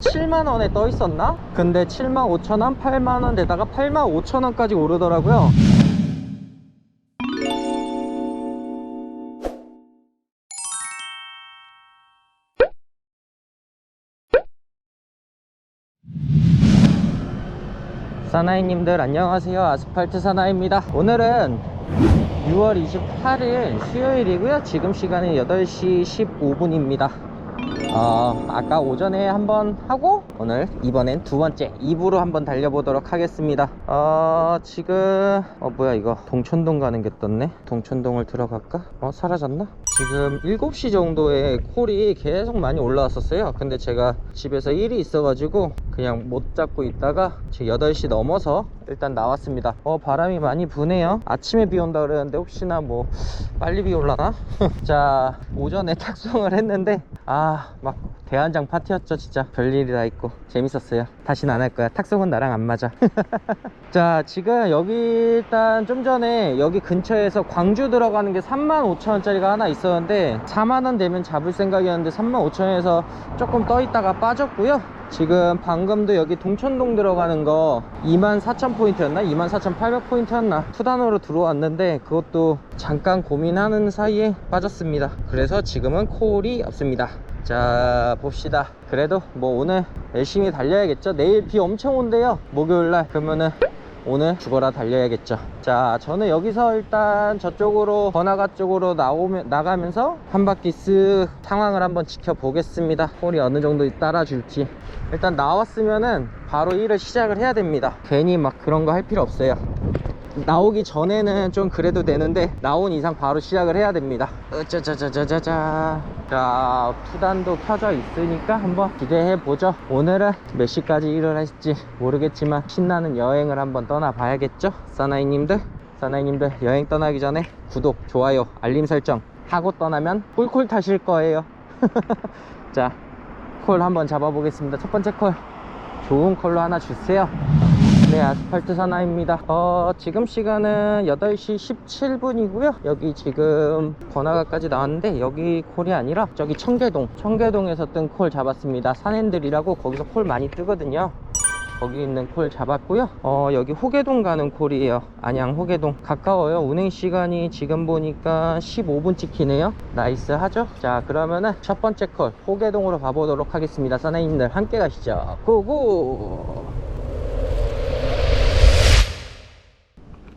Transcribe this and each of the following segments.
7만원에 떠 있었나? 근데 7만 5천원, 8만원 되다가 8만 5천원까지 오르더라고요. 사나이님들 안녕하세요. 아스팔트 사나이입니다. 오늘은 6월 28일 수요일이고요. 지금 시간은 8시 15분입니다 어, 아까 오전에 한번 하고 오늘 이번엔 두 번째 2부로 한번 달려보도록 하겠습니다 어, 지금 어 뭐야 이거 동천동 가는 게 떴네 동천동을 들어갈까? 어 사라졌나? 지금 7시 정도에 콜이 계속 많이 올라왔었어요 근데 제가 집에서 일이 있어가지고 그냥 못 잡고 있다가 지금 8시 넘어서 일단 나왔습니다 어 바람이 많이 부네요 아침에 비 온다 그랬는데 혹시나 뭐 빨리 비 올라나? 자 오전에 탁송을 했는데 아막 대한장 파티였죠 진짜. 별일이 다 있고. 재밌었어요. 다시는 안 할 거야. 탁송은 나랑 안 맞아. 자 지금 여기 일단 좀 전에 여기 근처에서 광주 들어가는 게 35,000원짜리가 하나 있었는데 4만원 되면 잡을 생각이었는데 35,000원에서 조금 떠 있다가 빠졌고요. 지금 방금도 여기 동천동 들어가는 거 24,000포인트였나? 24,800포인트였나? 투단으로 들어왔는데 그것도 잠깐 고민하는 사이에 빠졌습니다. 그래서 지금은 콜이 없습니다 자 봅시다. 그래도 뭐 오늘 열심히 달려야겠죠? 내일 비 엄청 온대요. 목요일날. 그러면은 오늘 죽어라 달려야겠죠. 자 저는 여기서 일단 저쪽으로 번화가 쪽으로 나오면 나가면서 한 바퀴 쓱 상황을 한번 지켜보겠습니다. 홀이 어느 정도 따라줄지. 일단 나왔으면은 바로 일을 시작을 해야 됩니다. 괜히 막 그런 거 할 필요 없어요 나오기 전에는 좀 그래도 되는데 나온 이상 바로 시작을 해야 됩니다. 으짜자자자자자 자 투단도 켜져 있으니까 한번 기대해 보죠. 오늘은 몇 시까지 일을 할지 모르겠지만 신나는 여행을 한번 떠나 봐야겠죠? 사나이님들? 사나이님들 여행 떠나기 전에 구독 좋아요 알림 설정 하고 떠나면 꿀꿀 타실 거예요. 자 콜 한번 잡아보겠습니다. 첫 번째 콜. 좋은 콜로 하나 주세요 네 아스팔트 사나입니다. 어 지금 시간은 8시 17분이고요. 여기 지금 번화가까지 나왔는데 여기 콜이 아니라 저기 청계동 청계동에서 뜬 콜 잡았습니다. 산핸들이라고 거기서 콜 많이 뜨거든요. 거기 있는 콜 잡았고요. 어 여기 호계동 가는 콜이에요. 안양 호계동. 가까워요. 운행 시간이 지금 보니까 15분 찍히네요. 나이스 하죠? 자 그러면은 첫 번째 콜 호계동으로 가보도록 하겠습니다. 사나이님들 함께 가시죠. 고고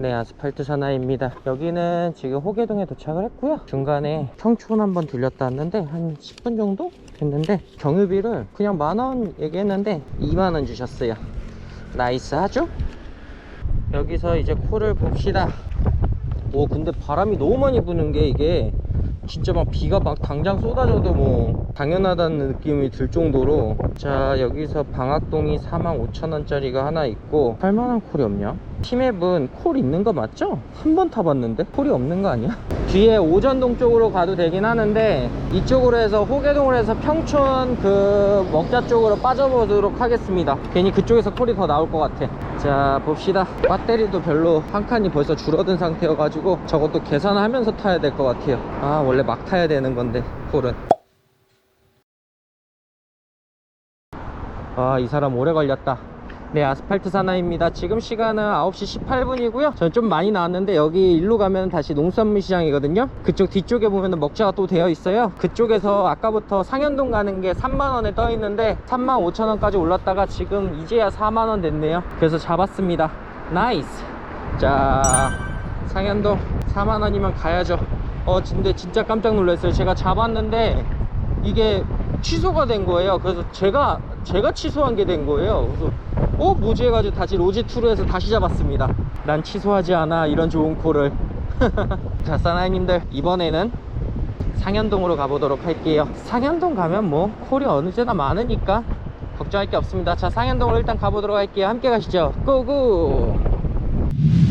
네 아스팔트 사나이입니다. 여기는 지금 호계동에 도착을 했고요. 중간에 청춘 한번 들렸다 왔는데 한 10분 정도 됐는데 경유비를 그냥 만원 얘기했는데 2만원 주셨어요. 나이스 하죠? 여기서 이제 콜을 봅시다. 오 근데 바람이 너무 많이 부는 게 이게 진짜 막 비가 막 당장 쏟아져도 뭐 당연하다는 느낌이 들 정도로. 자 여기서 방학동이 45,000원짜리가 하나 있고 할만한 콜이 없냐? 티맵은 콜 있는 거 맞죠? 한 번 타봤는데 콜이 없는 거 아니야? 뒤에 오전동 쪽으로 가도 되긴 하는데 이쪽으로 해서 호계동으로 해서 평촌 그 먹자 쪽으로 빠져보도록 하겠습니다. 괜히 그쪽에서 콜이 더 나올 것 같아. 자 봅시다. 배터리도 별로 한 칸이 벌써 줄어든 상태여가지고 저것도 계산하면서 타야 될 것 같아요. 아 원래 막 타야 되는 건데 콜은. 아 이 사람 오래 걸렸다 네 아스팔트 사나입니다. 지금 시간은 9시 18분이고요. 전좀 많이 나왔는데 여기 일로 가면 다시 농산물 시장이거든요. 그쪽 뒤쪽에 보면 먹자가 또 되어 있어요. 그쪽에서 아까부터 상현동 가는 게 3만원에 떠 있는데 3만 5천원까지 올랐다가 지금 이제야 4만원 됐네요. 그래서 잡았습니다. 나이스. 자 상현동 4만원이면 가야죠. 어 근데 진짜 깜짝 놀랐어요. 제가 잡았는데 이게 취소가 된 거예요. 그래서 제가 제가 취소한 게 된 거예요. 그래서 어 뭐지 해가지고 다시 로지2로 해서 다시 잡았습니다. 난 취소하지 않아 이런 좋은 콜을 자 사나이님들 이번에는 상현동으로 가보도록 할게요. 상현동 가면 뭐 콜이 어느 때나 많으니까 걱정할 게 없습니다. 자 상현동으로 일단 가보도록 할게요. 함께 가시죠. 고고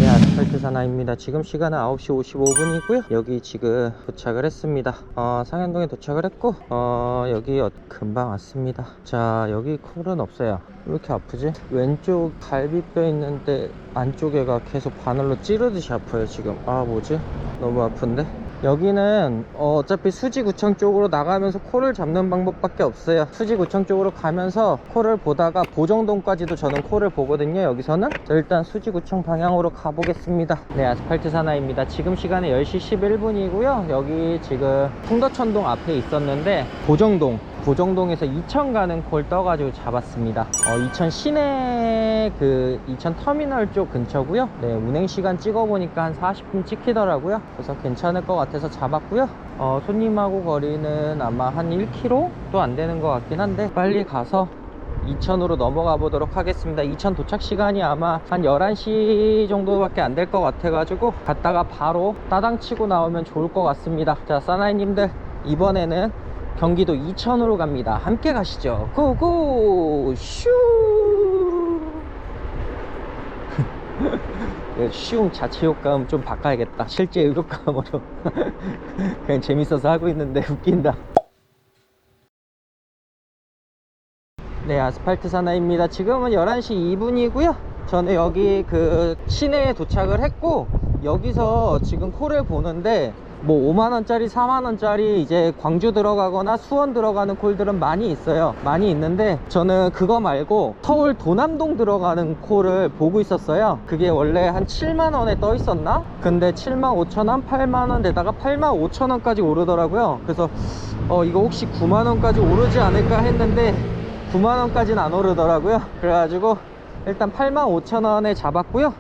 네 아스팔트 사나입니다 지금 시간은 9시 55분이고요 여기 지금 도착을 했습니다 어, 상현동에 도착을 했고 어, 여기 어- 금방 왔습니다 자 여기 콜은 없어요 왜 이렇게 아프지? 왼쪽 갈비뼈 있는데 안쪽에가 계속 바늘로 찌르듯이 아파요 지금 아 뭐지? 너무 아픈데? 여기는 어, 차피 수지구청 쪽으로 나가면서 코를 잡는 방법밖에 없어요. 수지구청 쪽으로 가면서 코를 보다가 보정동까지도 저는 코를 보거든요 여기서는. 자, 일단 수지구청 방향으로 가보겠습니다. 네 아스팔트 사나입니다. 지금 시간이 10시 11분이고요. 여기 지금 풍덕천동 앞에 있었는데 보정동 보정동에서 이천 가는 콜 떠가지고 잡았습니다. 어, 이천 시내 그 이천 터미널 쪽 근처고요. 네, 운행 시간 찍어보니까 한 40분 찍히더라고요. 그래서 괜찮을 것 같아서 잡았고요. 어, 손님하고 거리는 아마 한 1km도 안 되는 것 같긴 한데 빨리 가서 이천으로 넘어가 보도록 하겠습니다. 이천 도착 시간이 아마 한 11시 정도밖에 안 될 것 같아 가지고 갔다가 바로 따당 치고 나오면 좋을 것 같습니다. 자, 사나이님들 이번에는 경기도 이천으로 갑니다. 함께 가시죠. 고고 슈. 이거 쉬움 자체 효과음 좀 바꿔야겠다. 실제 효과음으로. 그냥 재밌어서 하고 있는데 웃긴다. 네, 아스팔트 사나입니다. 지금은 11시 2분이고요. 저는 여기 그 시내에 도착을 했고 여기서 지금 콜을 보는데 뭐 5만원짜리 4만원짜리 이제 광주 들어가거나 수원 들어가는 콜들은 많이 있어요. 많이 있는데 저는 그거 말고 서울 도남동 들어가는 콜을 보고 있었어요. 그게 원래 한 7만원에 떠 있었나? 근데 7만 5천원 8만원 되다가 8만 5천원까지 오르더라고요. 그래서 어 이거 혹시 9만원까지 오르지 않을까 했는데 9만원까지는 안 오르더라고요. 그래가지고 일단 8만 5천원에 잡았고요.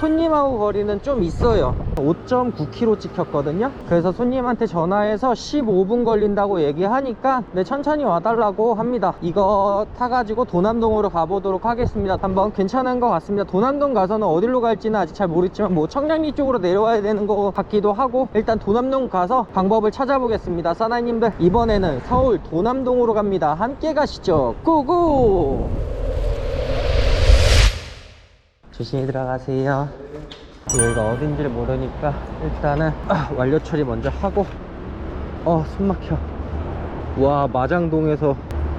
손님하고 거리는 좀 있어요. 5.9km 찍혔거든요. 그래서 손님한테 전화해서 15분 걸린다고 얘기하니까 네 천천히 와달라고 합니다. 이거 타가지고 도남동으로 가보도록 하겠습니다. 한번 괜찮은 것 같습니다. 도남동 가서는 어디로 갈지는 아직 잘 모르겠지만 뭐 청량리 쪽으로 내려와야 되는 것 같기도 하고 일단 도남동 가서 방법을 찾아보겠습니다. 사나이님들 이번에는 서울 도남동으로 갑니다. 함께 가시죠. 고고 조심히 들어가세요. 여기가 어딘지를 모르니까 일단은 아, 완료 처리 먼저 하고 어 숨막혀. 와 마장동에서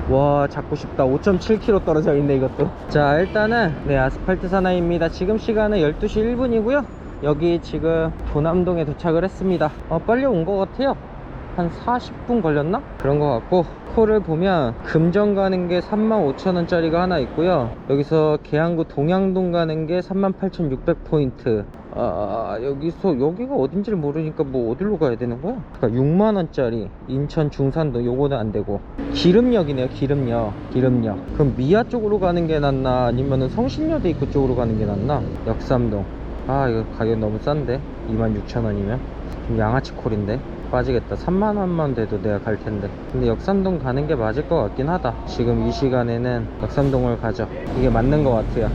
와 잡고 싶다. 5.7km 떨어져 있네 이것도. 자 일단은 네 아스팔트 사나이입니다. 지금 시간은 12시 1분이고요. 여기 지금 도남동에 도착을 했습니다. 어 빨리 온 것 같아요 한 40분 걸렸나? 그런 것 같고 콜을 보면 금정 가는 게 35,000원짜리가 하나 있고요. 여기서 계양구 동양동 가는 게 38,600포인트. 아 여기서 여기가 어딘지를 모르니까 뭐 어디로 가야 되는 거야? 그러니까 6만원짜리 인천 중산동 요거는 안 되고. 기름역이네요 기름역. 기름역. 그럼 미아 쪽으로 가는 게 낫나? 아니면은 성신여대 입구 쪽으로 가는 게 낫나? 역삼동. 아 이거 가격 너무 싼데? 26,000원이면? 좀 양아치 콜인데 빠지겠다. 3만원만 돼도 내가 갈 텐데. 근데 역삼동 가는 게 맞을 것 같긴 하다. 지금 이 시간에는 역삼동을 가죠. 이게 맞는 것 같아요.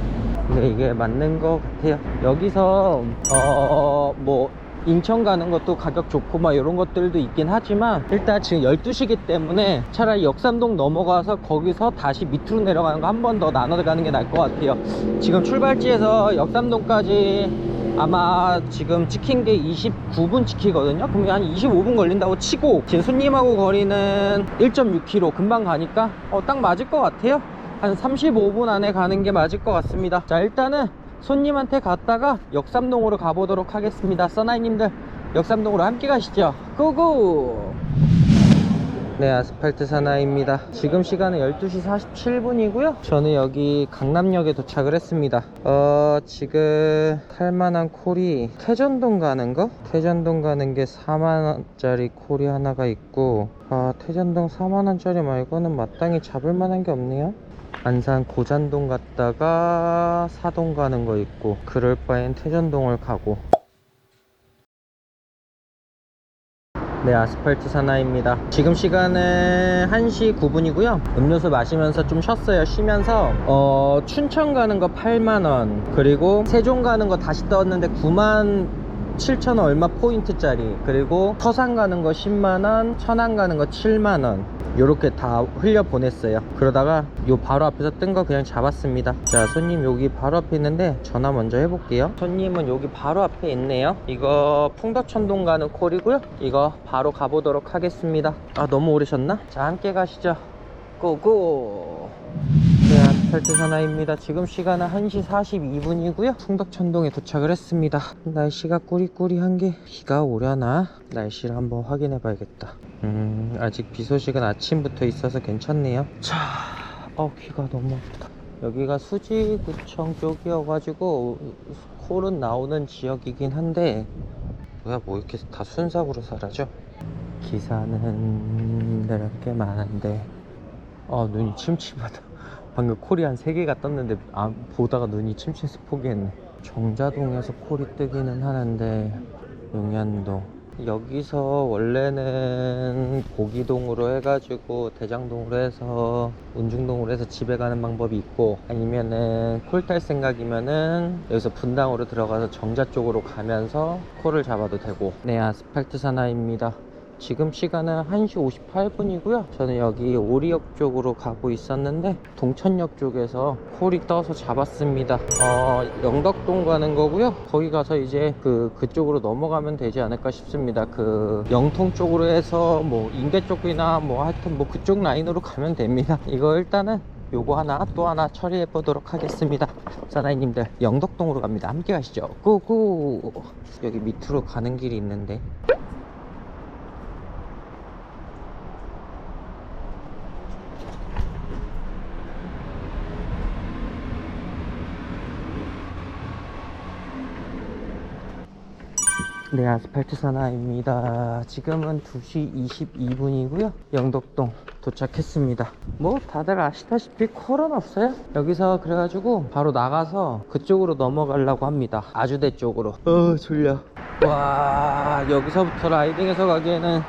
근데 이게 맞는 것 같아요. 여기서 어뭐 인천 가는 것도 가격 좋고 막 이런 것들도 있긴 하지만 일단 지금 12시기 때문에 차라리 역삼동 넘어가서 거기서 다시 밑으로 내려가는 거 한 번 더 나눠 가는 게 나을 것 같아요. 지금 출발지에서 역삼동까지 아마 지금 찍힌 게 29분 찍히거든요. 그럼 한 25분 걸린다고 치고 지금 손님하고 거리는 1.6km 금방 가니까 어, 딱 맞을 것 같아요. 한 35분 안에 가는 게 맞을 것 같습니다. 자 일단은 손님한테 갔다가 역삼동으로 가보도록 하겠습니다. 써나이님들 역삼동으로 함께 가시죠. 고고 네 아스팔트 사나이입니다. 지금 시간은 12시 47분이고요. 저는 여기 강남역에 도착을 했습니다. 어 지금 탈만한 콜이 태전동 가는 거? 태전동 가는 게 4만원짜리 콜이 하나가 있고 아 태전동 4만원짜리 말고는 마땅히 잡을 만한 게 없네요. 안산 고잔동 갔다가 사동 가는 거 있고 그럴 바엔 태전동을 가고 네 아스팔트 사나이입니다. 지금 시간은 1시 9분이고요. 음료수 마시면서 좀 쉬었어요. 쉬면서 어 춘천 가는 거 8만원. 그리고 세종 가는 거 다시 떴는데 9만 7천원 얼마 포인트짜리 그리고 서산 가는 거 10만원 천안 가는 거 7만원 요렇게 다 흘려 보냈어요. 그러다가 요 바로 앞에서 뜬 거 그냥 잡았습니다. 자 손님 여기 바로 앞에 있는데 전화 먼저 해볼게요. 손님은 여기 바로 앞에 있네요. 이거 풍덕천동 가는 콜이고요. 이거 바로 가보도록 하겠습니다. 아 너무 오르셨나? 자 함께 가시죠. 고고! 네 아스팔트 사나이입니다. 지금 시간은 1시 42분이고요. 풍덕천동에 도착을 했습니다. 날씨가 꾸리꾸리한 게 비가 오려나? 날씨를 한번 확인해 봐야겠다. 음, 아직 비 소식은 아침부터 있어서 괜찮네요. 자, 어, 귀가 너무 아프다. 여기가 수지구청 쪽이어가지고 콜은 나오는 지역이긴 한데 뭐야 뭐 이렇게 다 순삭으로 사라져? 기사는 이렇게 많은데 어 눈이 침침하다 방금 콜이 한 3개가 떴는데 아, 보다가 눈이 침침해서 포기했네. 정자동에서 콜이 뜨기는 하는데 용현동. 여기서 원래는 고기동으로 해가지고 대장동으로 해서 운중동으로 해서 집에 가는 방법이 있고 아니면은 콜 탈 생각이면은 여기서 분당으로 들어가서 정자 쪽으로 가면서 콜을 잡아도 되고. 네 아스팔트 사나이입니다 지금 시간은 1시 58분이고요. 저는 여기 오리역 쪽으로 가고 있었는데 동천역 쪽에서 콜이 떠서 잡았습니다. 어, 영덕동 가는 거고요. 거기 가서 이제 그 그쪽으로 넘어가면 되지 않을까 싶습니다. 그 영통 쪽으로 해서 뭐 인대 쪽이나 뭐 하여튼 뭐 그쪽 라인으로 가면 됩니다. 이거 일단은 요거 하나 또 하나 처리해 보도록 하겠습니다. 사나이님들 영덕동으로 갑니다. 함께 가시죠. 고고. 여기 밑으로 가는 길이 있는데 네, 아스팔트 사나입니다. 지금은 2시 22분이고요. 영덕동 도착했습니다. 뭐 다들 아시다시피 콜은 없어요. 여기서 그래가지고 바로 나가서 그쪽으로 넘어가려고 합니다. 아주대 쪽으로. 어, 졸려. 와, 여기서부터 라이딩해서 가기에는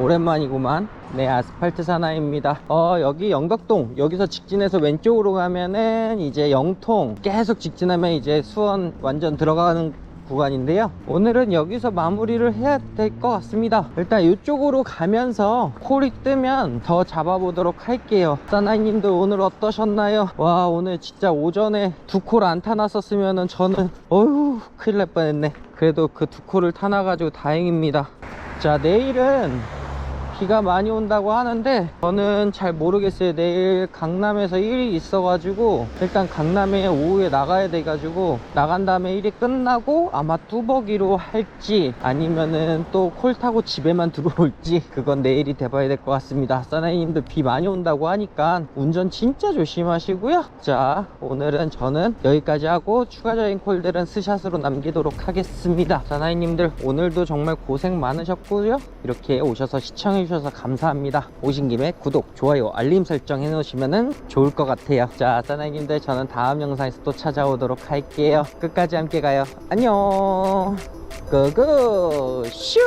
오랜만이구만. 네, 아스팔트 사나이입니다. 어, 여기 영덕동. 여기서 직진해서 왼쪽으로 가면은 이제 영통. 계속 직진하면 이제 수원 완전 들어가는 구간인데요. 오늘은 여기서 마무리를 해야 될 것 같습니다. 일단 이쪽으로 가면서 콜이 뜨면 더 잡아보도록 할게요. 사나이님들 오늘 어떠셨나요? 와, 오늘 진짜 오전에 두 콜 안 타놨었으면은 저는 어휴, 큰일 날 뻔했네. 그래도 그 두 콜을 타놔가지고 다행입니다. 자, 내일은 비가 많이 온다고 하는데 저는 잘 모르겠어요. 내일 강남에서 일이 있어가지고 일단 강남에 오후에 나가야 돼가지고 나간 다음에 일이 끝나고 아마 뚜벅이로 할지 아니면은 또 콜 타고 집에만 들어올지 그건 내일이 돼봐야 될 것 같습니다. 사나이님들 비 많이 온다고 하니까 운전 진짜 조심하시고요. 자 오늘은 저는 여기까지 하고 추가적인 콜들은 스샷으로 남기도록 하겠습니다. 사나이님들 오늘도 정말 고생 많으셨고요. 이렇게 오셔서 시청해 주셔서 감사합니다. 오신 김에 구독 좋아요 알림 설정 해 놓으시면 좋을 것 같아요. 자 사나이님들 저는 다음 영상에서 또 찾아오도록 할게요. 끝까지 함께 가요. 안녕. 고고 슈